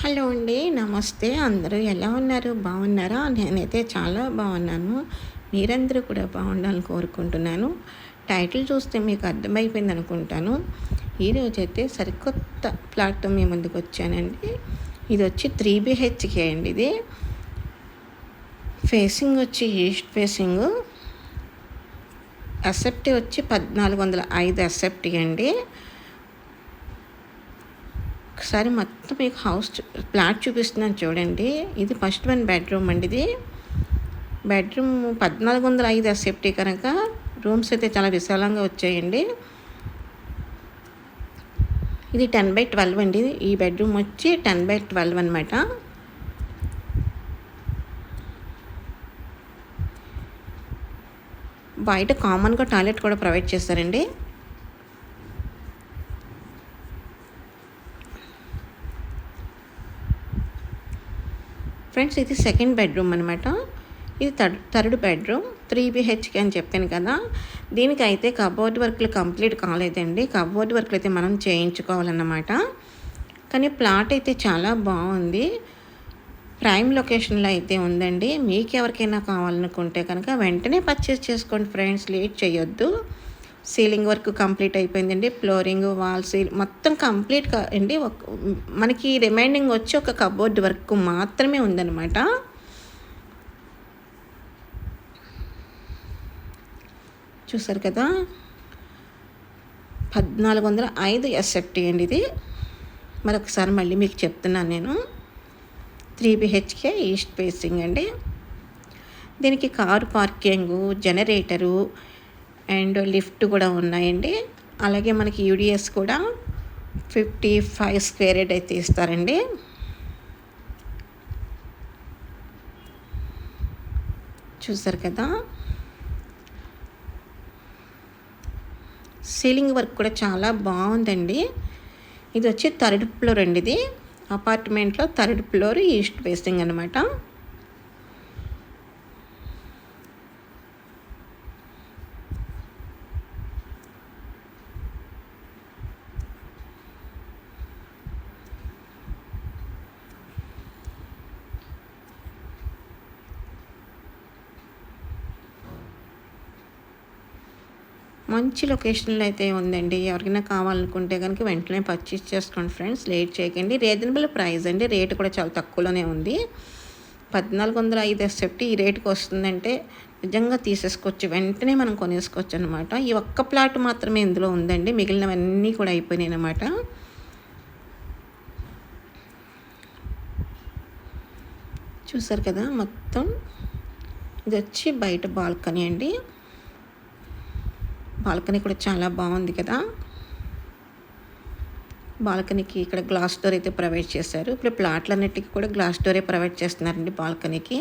Hello అండి నమస్తే. అందరూ ఎలా ఉన్నారు? బాగున్నారా? నేనైతే చాలా బాగున్నాను. మీరందరూ కూడా బాగుండాలని కోరుకుంటున్నాను. టైటిల్ చూస్తే మీకు అర్థమైపోయింది అనుకుంటాను. ఈరోజు అయితే సరికొత్త ప్లాట్తో మీ ముందుకు వచ్చానండి. ఇది వచ్చి త్రీ బిహెచ్కే అండి ఇది. ఫేసింగ్ వచ్చి ఈస్ట్ ఫేసింగ్. అసెప్టీ వచ్చి పద్నాలుగు వందల ఐదు అసెప్టీ అండి. ఒకసారి మొత్తం మీకు హౌస్ ప్లాట్ చూపిస్తున్నాను చూడండి. ఇది ఫస్ట్ వన్ బెడ్రూమ్ అండి ఇది. బెడ్రూమ్ పద్నాలుగు వందల ఐదు సేఫ్టీ కనుక రూమ్స్ అయితే చాలా విశాలంగా వచ్చాయండి. ఇది టెన్ బై ట్వెల్వ్ అండి. ఈ బెడ్రూమ్ వచ్చి టెన్ బై ట్వెల్వ్ అనమాట బయట కామన్గా టాయిలెట్ కూడా ప్రొవైడ్ చేస్తారండి. ఫ్రెండ్స్ ఇది సెకండ్ బెడ్రూమ్ అనమాట ఇది third third bedroom. Three BHK అని చెప్పాను కదా. దీనికి అయితే కబోర్డ్ వర్క్లు కంప్లీట్ కాలేదండి. కబోర్డ్ వర్క్లు అయితే మనం చేయించుకోవాలన్నమాట. కానీ ప్లాట్ అయితే చాలా బాగుంది. ప్రైమ్ లొకేషన్లో అయితే ఉందండి. మీకు ఎవరికైనా కావాలనుకుంటే కనుక వెంటనే పర్చేస్ చేసుకోండి ఫ్రెండ్స్. లేట్ చేయొద్దు. సీలింగ్ వర్క్ కంప్లీట్ అయిపోయిందండి. ఫ్లోరింగ్ వాల్ సీల్ మొత్తం కంప్లీట్ అండి. ఒక మనకి రిమైండింగ్ వచ్చి ఒక కబోర్డ్ వర్క్ మాత్రమే ఉందన్నమాట. చూసారు కదా? పద్నాలుగు వందల ఐదు ఎస్ఎఫ్టీ అండి ఇది. మరొకసారి మళ్ళీ మీకు చెప్తున్నాను నేను. త్రీ బిహెచ్కే ఈస్ట్ ఫేసింగ్ అండి. దీనికి car parking generator and lift కూడా ఉన్నాయండి. అలాగే మనకి యూడిఎస్ కూడా ఫిఫ్టీ ఫైవ్ స్క్వేర్ హెడ్ అయితే ఇస్తారండి. చూసారు కదా? సీలింగ్ వర్క్ కూడా చాలా బాగుందండి. ఇది వచ్చి థర్డ్ ఫ్లోర్ అండి ఇది. అపార్ట్మెంట్లో థర్డ్ ఫ్లోర్ ఈస్ట్ ఫేసింగ్ అనమాట మంచి లొకేషన్లో అయితే ఉందండి. ఎవరికైనా కావాలనుకుంటే కనుక వెంటనే పర్చేస్ చేసుకోండి ఫ్రెండ్స్. లేట్ చేయకండి. రీజనబుల్ ప్రైస్ అండి. రేటు కూడా చాలా తక్కువలోనే ఉంది. పద్నాలుగు వందల ఐదు ఎస్ఎఫ్టీ ఈ రేటుకి వస్తుందంటే నిజంగా తీసేసుకోవచ్చు. వెంటనే మనం కొనేసుకోవచ్చు అనమాట ఈ ఒక్క ప్లాట్ మాత్రమే ఇందులో ఉందండి. మిగిలినవన్నీ కూడా అయిపోయినాయి అనమాట చూసారు కదా? మొత్తం ఇది వచ్చి బయట బాల్కనీ అండి. బాల్కనీ కూడా చాలా బాగుంది కదా. బాల్కనీకి ఇక్కడ గ్లాస్ డోర్ అయితే ప్రొవైడ్ చేశారు. ఇప్పుడు ప్లాట్లన్నిటికీ కూడా గ్లాస్ డోరే ప్రొవైడ్ చేస్తున్నారండి బాల్కనీకి.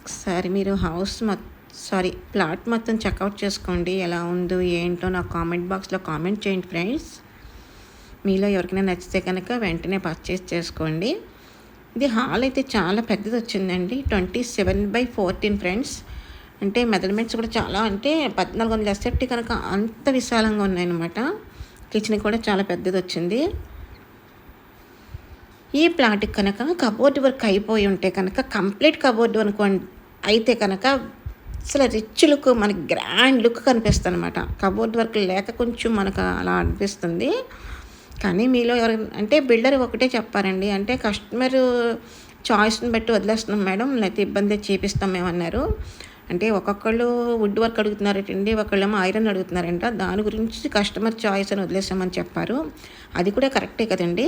ఒకసారి మీరు హౌస్ మొత్తం సారీ ప్లాట్ మొత్తం చెక్అవుట్ చేసుకోండి. ఎలా ఉందో ఏంటో నా కామెంట్ బాక్స్లో కామెంట్ చేయండి ఫ్రెండ్స్. మీలో ఎవరికైనా నచ్చితే కనుక వెంటనే పర్చేస్ చేసుకోండి. ఇది హాల్ అయితే చాలా పెద్దది వచ్చిందండి twenty seven by fourteen friends. అంటే మెజర్మెంట్స్ కూడా చాలా అంటే పద్నాలుగు వందల ఎస్ఎఫ్టీ కనుక అంత విశాలంగా ఉన్నాయన్నమాట. కిచెన్ కూడా చాలా పెద్దది వచ్చింది ఈ ప్లాట్కి కనుక కబోర్డ్ వర్క్ అయిపోయి ఉంటే కనుక కంప్లీట్ కబోర్డ్ వర్క్ అయితే కనుక అసలు రిచ్ లుక్ మనకి గ్రాండ్ లుక్ కనిపిస్తుంది అనమాట కబోర్డ్ వర్క్ లేక కొంచెం మనకు అలా అనిపిస్తుంది. కానీ మీలో ఎవరు అంటే బిల్డర్ ఒకటే చెప్పారండి. అంటే కస్టమర్ చాయిస్ని బట్టి వదిలేస్తున్నాం మేడం. లేకపోతే ఇబ్బంది చేపిస్తాం మేమన్నారు. అంటే ఒక్కొక్కళ్ళు వుడ్ వర్క్ అడుగుతున్నారటండి. ఒకళ్ళేమో ఐరన్ అడుగుతున్నారంట. దాని గురించి కస్టమర్ చాయిస్ అని వదిలేసామని చెప్పారు. అది కూడా కరెక్టే కదండి.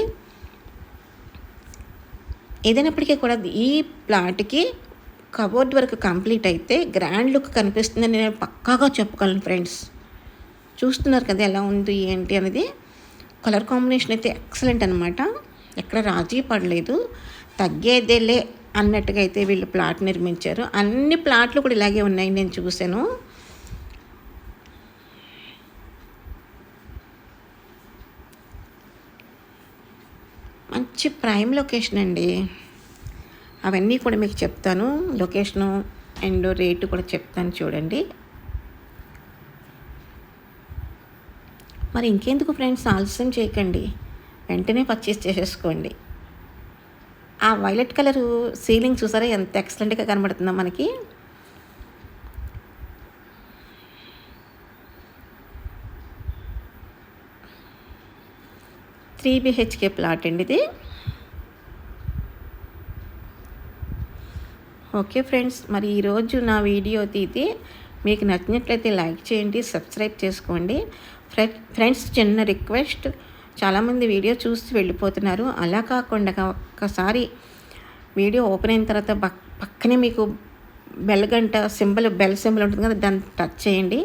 ఏదైనప్పటికీ కూడా ఈ ప్లాట్కి కబోర్డ్ వర్క్ కంప్లీట్ అయితే గ్రాండ్ లుక్ కనిపిస్తుందని నేను పక్కాగా చెప్పగలను ఫ్రెండ్స్. చూస్తున్నారు కదా ఎలా ఉంది ఏంటి అనేది. కలర్ కాంబినేషన్ అయితే ఎక్సలెంట్ అనమాట ఎక్కడ రాజీ పడలేదు. తగ్గేదేలే అన్నట్టుగా అయితే వీళ్ళు ప్లాట్ నిర్మించారు. అన్ని ప్లాట్లు కూడా ఇలాగే ఉన్నాయి నేను చూశాను. మంచి ప్రైమ్ లొకేషన్ అండి. అవన్నీ కూడా మీకు చెప్తాను. లొకేషను అండ్ రేటు కూడా చెప్తాను చూడండి. మరి ఇంకెందుకు ఫ్రెండ్స్ ఆలస్యం చేయకండి. వెంటనే పర్చేస్ చేసేసుకోండి. ఆ వైలెట్ కలరు సీలింగ్ చూసారా? ఎంత ఎక్సలెంట్గా కనబడుతుందో మనకి. త్రీ బిహెచ్కే ప్లాట్ అండి ఇది. ఓకే ఫ్రెండ్స్ మరి ఈరోజు నా వీడియో తీతి మీకు నచ్చినట్లయితే లైక్ చేయండి సబ్స్క్రైబ్ చేసుకోండి. ఫ్రెండ్స్ చిన్న రిక్వెస్ట్. చాలామంది వీడియో చూసి వెళ్ళిపోతున్నారు. అలా కాకుండా ఒక్కసారి వీడియో ఓపెన్ అయిన తర్వాత పక్కనే మీకు బెల్ గంట సింబల్ బెల్ సింబల్ ఉంటుంది కదా దాన్ని టచ్ చేయండి.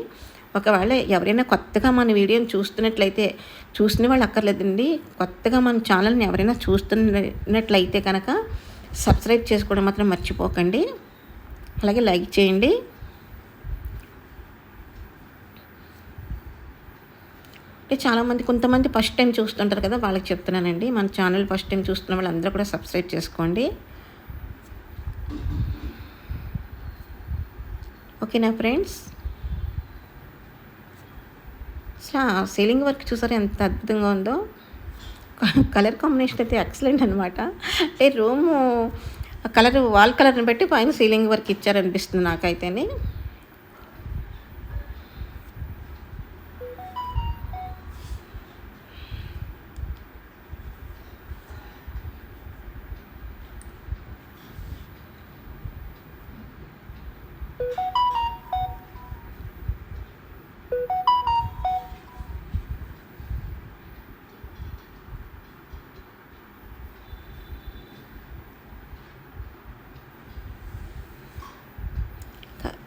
ఒకవేళ ఎవరైనా కొత్తగా మన వీడియోని చూస్తున్నట్లయితే చూసిన వాళ్ళు అక్కర్లేదండి. కొత్తగా మన ఛానల్ని ఎవరైనా చూస్తున్నట్లయితే కనుక సబ్స్క్రైబ్ చేసుకోవడం మాత్రం మర్చిపోకండి. అలాగే లైక్ చేయండి. అంటే చాలామంది కొంతమంది ఫస్ట్ టైం చూస్తుంటారు కదా వాళ్ళకి చెప్తున్నానండి. మన ఛానల్ ఫస్ట్ టైం చూస్తున్న వాళ్ళందరూ కూడా సబ్స్క్రైబ్ చేసుకోండి. ఓకేనా ఫ్రెండ్స్ సీలింగ్ వర్క్ చూసారా ఎంత అద్భుతంగా ఉందో? కలర్ కాంబినేషన్ అయితే ఎక్సలెంట్ అనమాట అంటే రూము కలర్ వాల్ కలర్ని బట్టి పైన సీలింగ్ వర్క్ ఇచ్చారనిపిస్తుంది నాకైతేనే.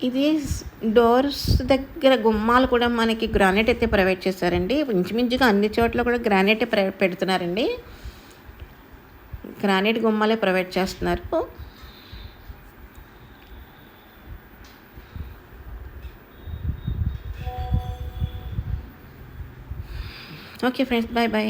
ఇది డోర్స్ దగ్గర గుమ్మాలు కూడా మనకి గ్రానైట్ అయితే ప్రొవైడ్ చేశారండి ఇంచుమించుగా అన్ని చోట్ల కూడా గ్రానైట్ పెడుతున్నారండి. గ్రానైట్ గుమ్మాలే ప్రొవైడ్ చేస్తున్నారు. Okay friends bye bye